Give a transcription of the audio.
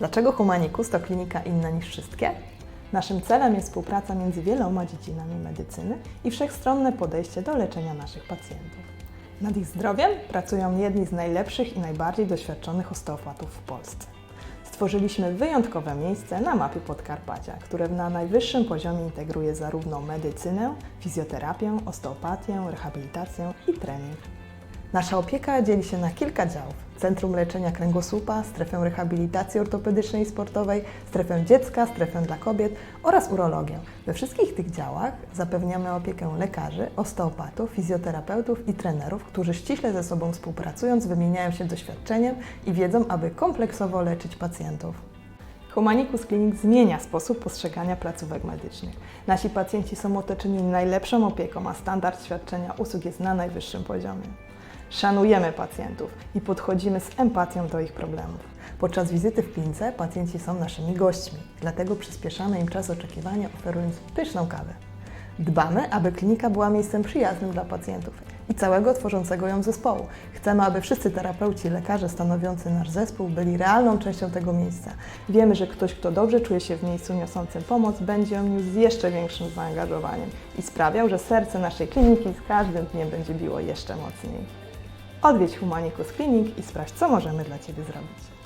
Dlaczego Humanicus to klinika inna niż wszystkie? Naszym celem jest współpraca między wieloma dziedzinami medycyny i wszechstronne podejście do leczenia naszych pacjentów. Nad ich zdrowiem pracują jedni z najlepszych i najbardziej doświadczonych osteopatów w Polsce. Stworzyliśmy wyjątkowe miejsce na mapie Podkarpacia, które na najwyższym poziomie integruje zarówno medycynę, fizjoterapię, osteopatię, rehabilitację i trening. Nasza opieka dzieli się na kilka działów. Centrum Leczenia Kręgosłupa, strefę rehabilitacji ortopedycznej i sportowej, strefę dziecka, strefę dla kobiet oraz urologię. We wszystkich tych działach zapewniamy opiekę lekarzy, osteopatów, fizjoterapeutów i trenerów, którzy ściśle ze sobą współpracując wymieniają się doświadczeniem i wiedzą, aby kompleksowo leczyć pacjentów. Humanicus Clinic zmienia sposób postrzegania placówek medycznych. Nasi pacjenci są otoczeni najlepszą opieką, a standard świadczenia usług jest na najwyższym poziomie. Szanujemy pacjentów i podchodzimy z empatią do ich problemów. Podczas wizyty w klinice pacjenci są naszymi gośćmi, dlatego przyspieszamy im czas oczekiwania, oferując pyszną kawę. Dbamy, aby klinika była miejscem przyjaznym dla pacjentów i całego tworzącego ją zespołu. Chcemy, aby wszyscy terapeuci lekarze stanowiący nasz zespół byli realną częścią tego miejsca. Wiemy, że ktoś, kto dobrze czuje się w miejscu niosącym pomoc, będzie ją niósł z jeszcze większym zaangażowaniem i sprawiał, że serce naszej kliniki z każdym dniem będzie biło jeszcze mocniej. Odwiedź Humanicus Clinic i sprawdź, co możemy dla Ciebie zrobić.